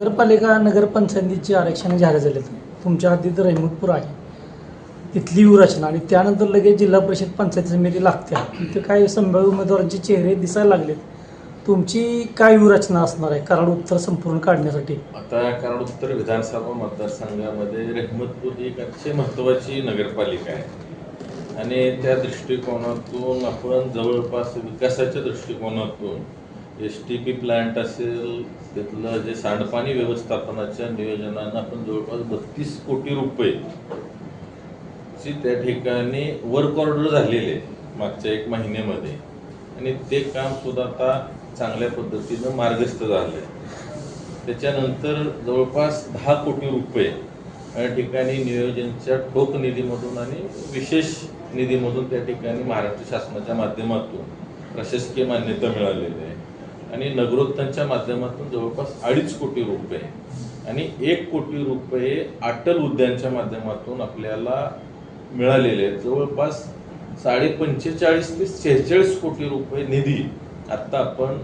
नगरपालिका नगरपंचायतीची आरक्षण जाहीर झाले तुमच्या हद्दीत रहिमतपूर आहे. तिथली व्यूहरचना आणि त्यानंतर लगेच जिल्हा परिषद पंचायत समिती लागते. तिथे काही संभाव्य उमेदवारांचे चेहरे दिसायला लागलेत. तुमची काय व्यूहरचना असणार आहे? कराड उत्तर संपूर्ण काढण्यासाठी. आता कराड उत्तर विधानसभा मतदारसंघामध्ये रहमतपूर ही एक अतिशय महत्त्वाची नगरपालिका आहे. आणि त्या दृष्टिकोनातून आपण जवळपास विकासाच्या दृष्टिकोनातून एस टी पी प्लांट असेल तिथलं जे सांडपाणी व्यवस्थापनाच्या नियोजनानं आपण जवळपास बत्तीस कोटी रुपये ची त्या ठिकाणी वर्क ऑर्डर झालेले आहे मागच्या एक महिन्यामध्ये. आणि ते काम सुद्धा आता चांगल्या पद्धतीनं मार्गस्थ झालं आहे त्याच्यानंतर जवळपास दहा कोटी रुपये या ठिकाणी नियोजनच्या ठोक निधीमधून आणि विशेष निधीमधून त्या ठिकाणी महाराष्ट्र शासनाच्या माध्यमातून प्रशासकीय मान्यता मिळालेली आहे. आणि नगरोत्थानच्या माध्यमातून जवळपास अडीच कोटी रुपये आणि एक कोटी रुपये अटल उद्यानच्या माध्यमातून आपल्याला मिळालेले आहेत. जवळपास साडे पंचेचाळीस ते शेहेचाळीस कोटी रुपये निधी आत्ता आपण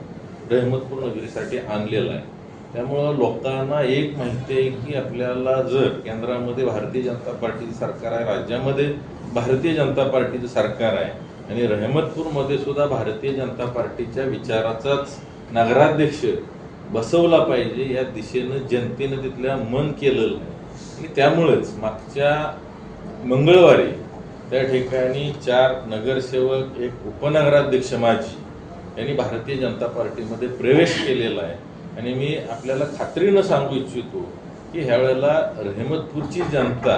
रहमतपूर नगरीसाठी आणलेला आहे. त्यामुळं लोकांना एक माहिती आहे की आपल्याला जर केंद्रामध्ये भारतीय जनता पार्टीचं सरकार आहे राज्यामध्ये भारतीय जनता पार्टीचं सरकार आहे आणि रहमतपूरमध्ये सुद्धा भारतीय जनता पार्टीच्या विचाराचाच नगराध्यक्ष बसवला पाहिजे या दिशेनं जनतेनं तिथल्या मन केलेलं आहे आणि त्यामुळेच मागच्या मंगळवारी त्या ठिकाणी चार नगरसेवक एक उपनगराध्यक्ष माझी यांनी भारतीय जनता पार्टीमध्ये प्रवेश केलेला आहे. आणि मी आपल्याला खात्रीनं सांगू इच्छितो की ह्या वेळेला रहमतपूरची जनता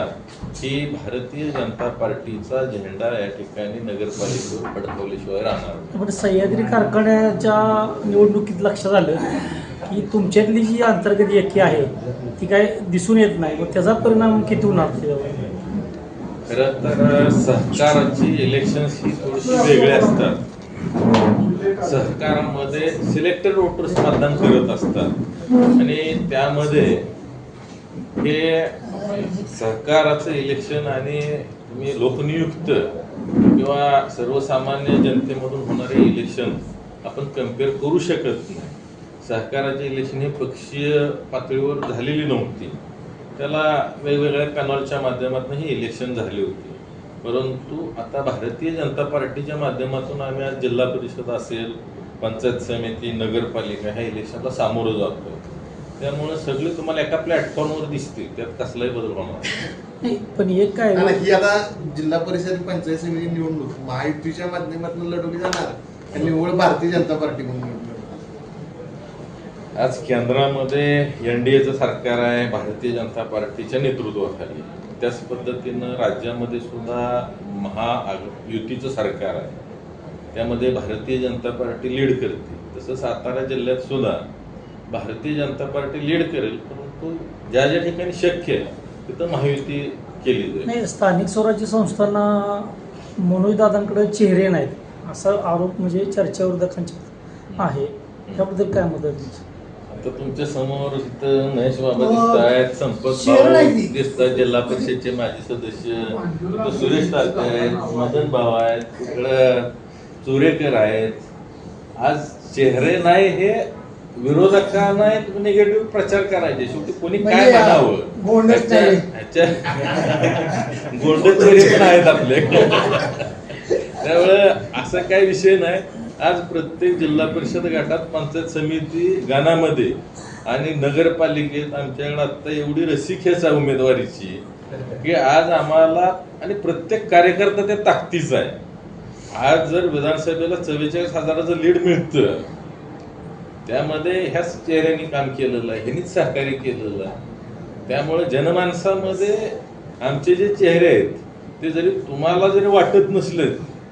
ही भारतीय जनता पार्टीचा झेंडा या ठिकाणी नगरपालिकेवर फडकवल्याशिवाय राहणार. पण सह्याद्री कारखान्याच्या निवडणुकीत लक्षात आलं की तुमच्यातली जी अंतर्गत एकी आहे ती काय दिसून येत नाही मग त्याचा परिणाम किती होणार? खरं तर सहकाराची इलेक्शन्स ही थोडीशी वेगळी असतात सहकारामध्ये सिलेक्टेड वोटर्स मतदान करत असतात आणि त्यामध्ये हे सहकाराचं इलेक्शन आणि तुम्ही लोकनियुक्त किंवा सर्वसामान्य जनतेमधून होणारे इलेक्शन आपण कंपेअर करू शकत नाही. सहकाराचे इलेक्शन हे पक्षीय पातळीवर झालेली नव्हती. त्याला वेगवेगळ्या पॅनलच्या माध्यमातून ही इलेक्शन झाली होती. परंतु आता भारतीय जनता पार्टीच्या माध्यमातून आम्ही आज जिल्हा परिषद असेल पंचायत समिती नगरपालिका ह्या इलेक्शनला सामोरं जातो त्यामुळे सगळे तुम्हाला एका प्लॅटफॉर्मवर दिसतील त्यात कसलाही बदल होणार नाही. पण एक काय आणि ही आता जिल्हा परिषद पंचायत समिती निवडणूक महायुतीच्या माध्यमातून लढवली जाणार. आणि निवड भारतीय जनता पार्टी म्हणून. आज केंद्रामध्ये एन डी एचं सरकार आहे भारतीय जनता पार्टीच्या नेतृत्वाखाली. त्याच पद्धतीनं राज्यामध्ये सुद्धा महायुतीचं सरकार आहे. त्यामध्ये भारतीय जनता पार्टी लीड करते. तसं सातारा जिल्ह्यात सुद्धा भारतीय जनता पार्टी लीड करेल परंतु ज्या ज्या ठिकाणी शक्य आहे तिथं महायुती केली जाईल नाही स्थानिक स्वराज्य संस्थांना मनोज दादांकडे चेहरे नाहीत असा आरोप म्हणजे चर्चा विरोधकांच्या आहे त्याबद्दल काय मत आहे तुमचं? आता तुमच्यासमोर इथं महेश बाबा हो. दिसत आहेत संपत. दिसत आहेत जिल्हा परिषदचे माजी सदस्य सुरेश तारके आहेत मदन भाऊ आहेत तिकडं चुरेकर आहेत आज चेहरे नाही हे विरोधकांना निगेटिव्ह प्रचार करायचे. शेवटी कोणी काय म्हणजे, म्हणावं? गोंडच नाही. ह्याच्या- ह्याच्या- गोंड चेहरे पण आहेत आपले. त्यामुळे असं काही विषय नाही. आज प्रत्येक जिल्हा परिषद गटात पंचायत समिती गाणामध्ये आणि नगरपालिकेत आमच्याकडे आता एवढी रसिकेच आहे उमेदवारीची की आज आम्हाला आणि प्रत्येक कार्यकर्ता त्या ताकदीचा आहे. आज जर विधानसभेला चव्वेचाळीस हजाराचं लीड मिळतं त्यामध्ये ह्याच चेहऱ्याने काम केलेलं आहे ह्यांनीच सहकार्य केलेलं आहे. त्यामुळे जनमानसामध्ये आमचे जे चेहरे आहेत ते जरी तुम्हाला जरी वाटत नसले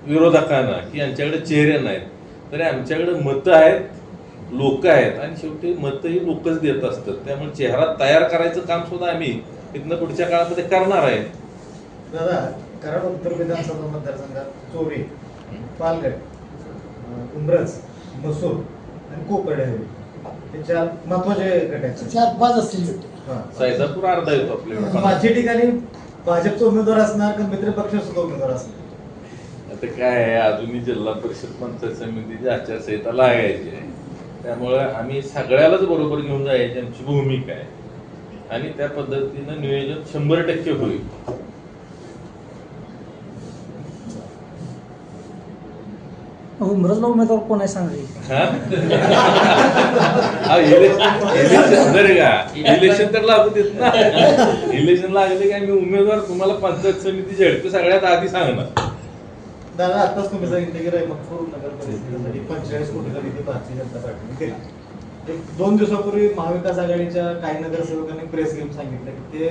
विरोधकांना की यांच्याकडे चेहरे नाहीत तरी आमच्याकडे मतं आहेत लोक आहेत आणि शेवटी मतं ही लोकच देत असतात. त्यामुळे चेहरा तयार करायचं काम सुद्धा आम्ही इथनं पुढच्या काळामध्ये करणार आहे. दादा कराड उत्तर विधानसभा मतदारसंघात चोरी पालघर उमरज मसूर आणि कोपर्डे हे चार महत्त्वाचे गट आहेत चार पाच असतील हा. सैदापूर अर्धा येतो आपल्याकडे. पाचही ठिकाणी भाजपचा उमेदवार असणार का मित्र पक्ष सुद्धा उमेदवार असणार? आता काय आहे अजूनही जिल्हा परिषद पंचायत समितीची आचारसंहिता लागायची आहे. त्यामुळं आम्ही सगळ्यालाच बरोबर घेऊन जायची आमची भूमिका आहे. आणि त्या पद्धतीनं नियोजन शंभर टक्के होईल. उमरजला उमेदवार कोण आहे सांगा की. इलेक्शन इलेक्शन बरं का? इलेक्शन तर लागू देत ना. इलेक्शन लागले काय मी उमेदवार तुम्हाला पंचायत समिती झेडपी सगळ्यात आधी सांगणार. दादा आताच तुम्ही सांगितलं की नगर परिषदेसाठी पंचेचाळीस कोटीचा निधी भारतीय जनता पार्टीने दिला एक दोन दिवसापूर्वी महाविकास आघाडीच्या काही नगरसेवकांनी प्रेस घेऊन सांगितलं की ते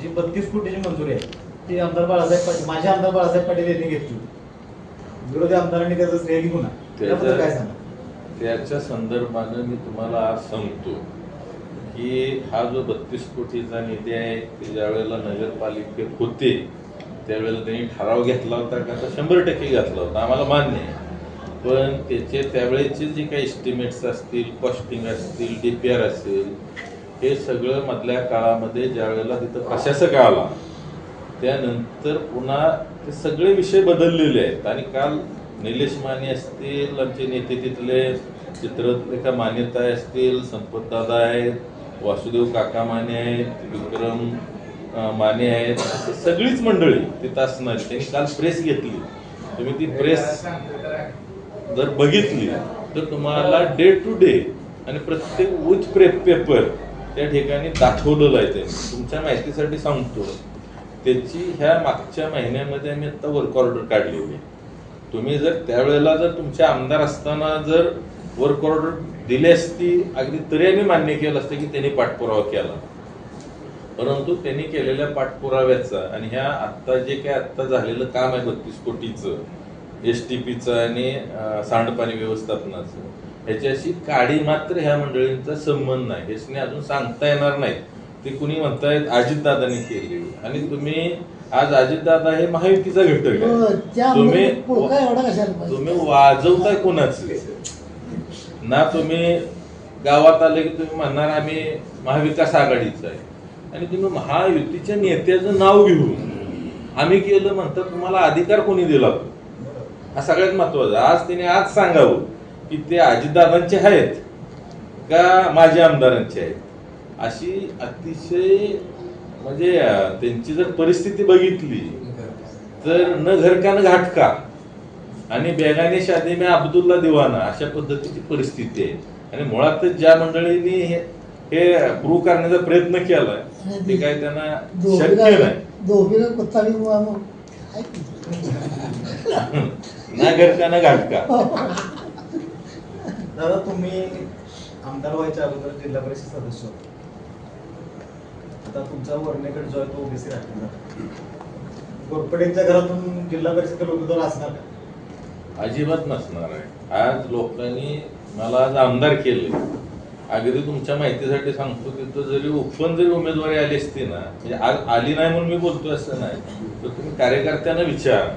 जी बत्तीस कोटीची मंजुरी आहे ती आमदार बाळासाहेब पाटील माझे आमदार बाळासाहेब पाटील यांनी घेतली. होती विरोधी आमदारांनी त्याचं श्रेय घेऊन त्याबद्दल काय सांगा त्याच्या संदर्भानं मी तुम्हाला आज सांगतो की हा जो बत्तीस कोटीचा निधी आहे ते ज्या वेळेला नगरपालिकेत होते त्यावेळेला त्यांनी ठराव घेतला होता का तर शंभर टक्के घेतला होता. आम्हाला मान्य आहे. पण त्याचे त्यावेळेचे जे काही एस्टिमेट्स असतील कॉस्टिंग असतील डी पी आर असेल हे सगळं मधल्या काळामध्ये ज्या वेळेला तिथं प्रशासक आला त्यानंतर पुन्हा ते सगळे विषय बदललेले आहेत. आणि काल निलेश माने असतील आमचे नेते तिथले चित्रलेखा मान्यता असतील संपतदादा आहेत वासुदेव काका माने आहेत विक्रम माने आहेत. सगळीच मंडळी तिथं असणार त्यांनी काल प्रेस घेतली. तुम्ही ती प्रेस जर बघितली तर तुम्हाला डे टू डे आणि प्रत्येक उच प्रेप पेपर त्या ठिकाणी दाखवलेलं आहे ते तुमच्या माहितीसाठी सांगतो त्याची ह्या मागच्या महिन्यामध्ये आम्ही आता वर्क ऑर्डर काढलेली आहे तुम्ही जर त्यावेळेला जर तुमचे आमदार असताना जर वर्क ऑर्डर दिली असती अगदी तरी आम्ही मान्य केलं असतं की त्यांनी पाठपुरावा केला. परंतु त्यांनी केलेल्या पाठपुराव्याचा आणि ह्या आत्ता जे काय आत्ता झालेलं काम आहे बत्तीस कोटीचं एस टी पीचं आणि सांडपाणी व्यवस्थापनाचं ह्याच्याशी काडी मात्र ह्या मंडळींचा संबंध नाही. हेच अजून सांगता येणार नाही ते कुणी म्हणतायत अजितदादांनी केली आणि तुम्ही आज अजितदादा हे महायुतीचा घटक हो, आहे तुम्ही? तुम्ही वाजवताय कोणाचे ना तुम्ही गावात आले की तुम्ही म्हणणार आम्ही महाविकास आघाडीचा आहे. आणि तुम्ही महायुतीच्या नेत्याचं नाव घेऊन आम्ही केलं म्हणतात तुम्हाला अधिकार कोणी दिला? हा सगळ्यात महत्त्वाचा आज तिने आज सांगावं की ते अजितदादांचे आहेत का माझ्या आमदारांचे आहेत? अशी अतिशय म्हणजे त्यांची जर परिस्थिती बघितली तर न घर का न घाटका. आणि बेगाने शादी में अब्दुल्ला दिवाना अशा पद्धतीची परिस्थिती आहे. आणि मुळातच ज्या मंडळींनी हे हे प्रूव्ह करण्याचा प्रयत्न केलाय ते काय त्यांना शक्य नाही. ना ना घाटका. दादा तुम्ही आमदार व्हायच्या अगोदर जिल्हा परिषद सदस्य होते. आता तुमचा वर्णेकडे जो आहे तो ओबीसी राखला कोरपडेंच्या घरातून जिल्हा परिषद उमेदवार असणार का? अजिबात नसणार आहे. आज लोकांनी मला आज आमदार केले. अगदी तुमच्या माहितीसाठी सांगतो तिथं जरी उपवन जरी उमेदवारी आली असती ना म्हणजे आज आली नाही म्हणून मी बोलतोय असं नाही. तर तुम्ही कार्यकर्त्यांना विचार.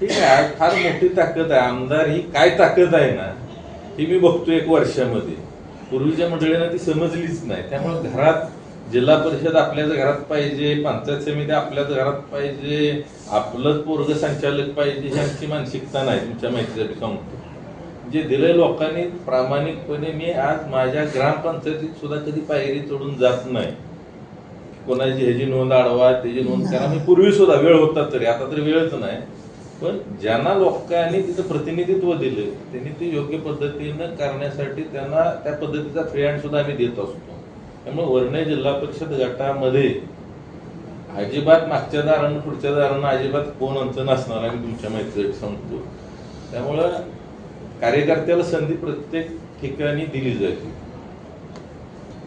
ठीक आहे आज फार मोठी ताकद आहे. आमदार ही काय ताकद आहे ना ही मी बघतो एक वर्षामध्ये. पूर्वीच्या मंडळींना ती समजलीच नाही. त्यामुळे घरात जिल्हा परिषद आपल्याच घरात पाहिजे पंचायत समिती आपल्याच घरात पाहिजे आपलंच पोरग संचालक पाहिजे ही आमची मानसिकता नाही तुमच्या माहितीसाठी सांगतो जे दिलंय लोकांनी प्रामाणिकपणे मी आज माझ्या ग्रामपंचायतीत सुद्धा कधी पायरी चढून जात नाही. कोणाची ह्याची नोंद आडवा त्याची नोंद करा मी पूर्वी सुद्धा वेळ होता तरी आता तरी वेळच नाही. पण ज्यांना लोकांनी तिथं प्रतिनिधित्व दिलं त्यांनी ते योग्य पद्धतीनं करण्यासाठी त्यांना त्या पद्धतीचा फ्री हँड सुद्धा आम्ही देत असतो. त्यामुळे वर्णे जिल्हा परिषद गटामध्ये अजिबात मागच्या दारानं पुढच्या दारानं अजिबात कोण अंत नसणार आम्ही तुमच्या माहितीसाठी सांगतो. त्यामुळं कार्यकर्त्याला संधी प्रत्येक ठिकाणी दिली जाते.